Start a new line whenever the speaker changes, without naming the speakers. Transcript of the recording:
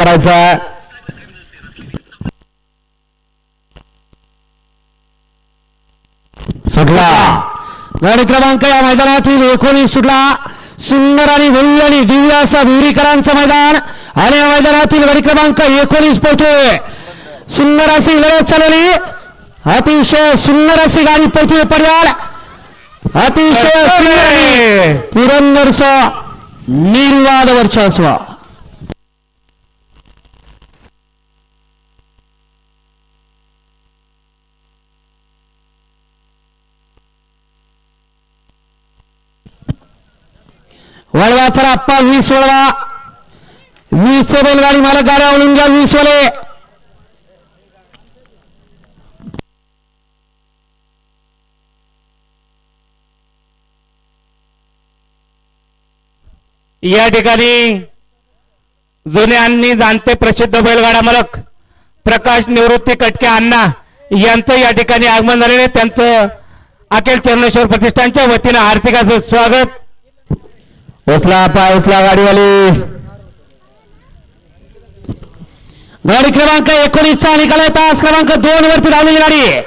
करायचा सुटला. गाडी क्रमांक या मैदानातील एकोणीस सुटला. सुंदर आणि भव्य आणि दिव्य असा विहिरीकरांचं मैदान. आणि या मैदानातील गाडी क्रमांक एकोणीस पळतोय सुंदर अशी लढत चालवली अतिशय सुंदर अशी गाडी पळतोय पडयाळ. अतिशय पुरंदरचा निर्वाद वर्चस्व. वळवा चला आप्पा वीस वळवा. वीस बैलगाडी मालक गाड्या वळून घ्या वीस वाले
या ठिकाणी जुने आणि जाणते प्रसिद्ध बैलगाडा मालक प्रकाश निवृत्ती कटके अण्णा यांचं या ठिकाणी आगमन झालेलं आहे. त्यांचं अखिल चरणेश्वर प्रतिष्ठानच्या वतीनं हार्दिक स्वागत.
उचला पाय उचला गाडीवाली. गाडी क्रमांक एकोणीसचा निकाल आहे तास क्रमांक दोन वरती धावलेली गाडी.